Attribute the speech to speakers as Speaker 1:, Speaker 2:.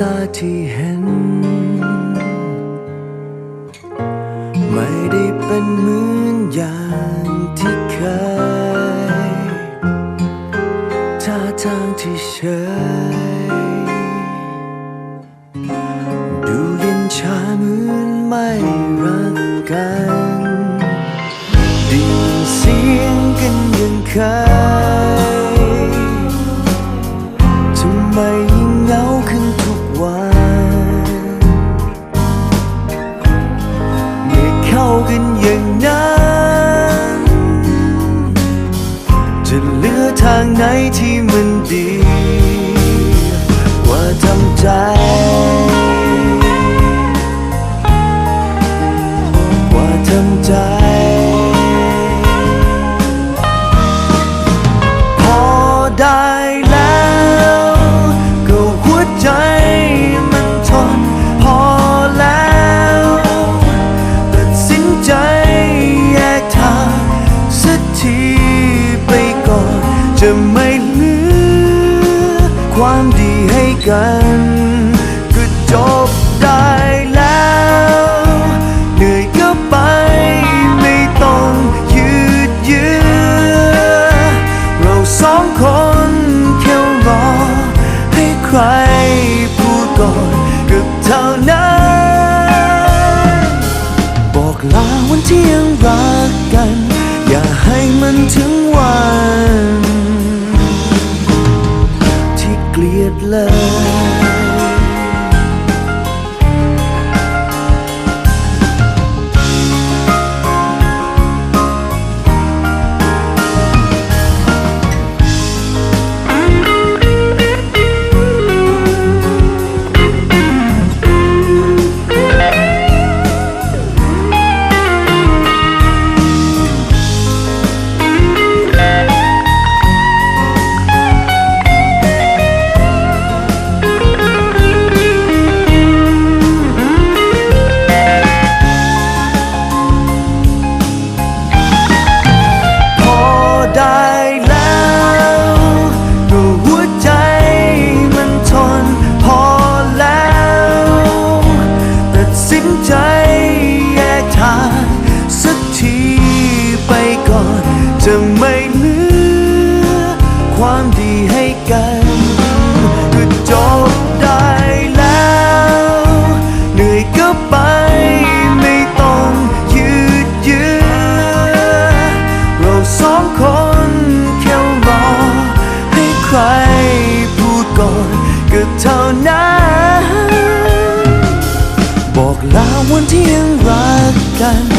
Speaker 1: ตาที่เห็น ไม่ได้เป็นเหมือนอย่างที่เคยท่าทางที่เฉยดูเย็นชาเหมือนไม่รักกันไดีเสียงกันยังเคย ความดีให้กัน ก็จบได้แล้ว เหนื่อยก็ไป ไม่ต้องยืดเยื้อ เราสองคนแค่รอ ให้ใครพูดก่อนก็เท่านั้น บอกลาวันที่ยังรักกัน อย่าให้มันถึงวัน เกลียดเลย ดก่อนก็เท่านั้น บอกลาวันที่ยังรักกัน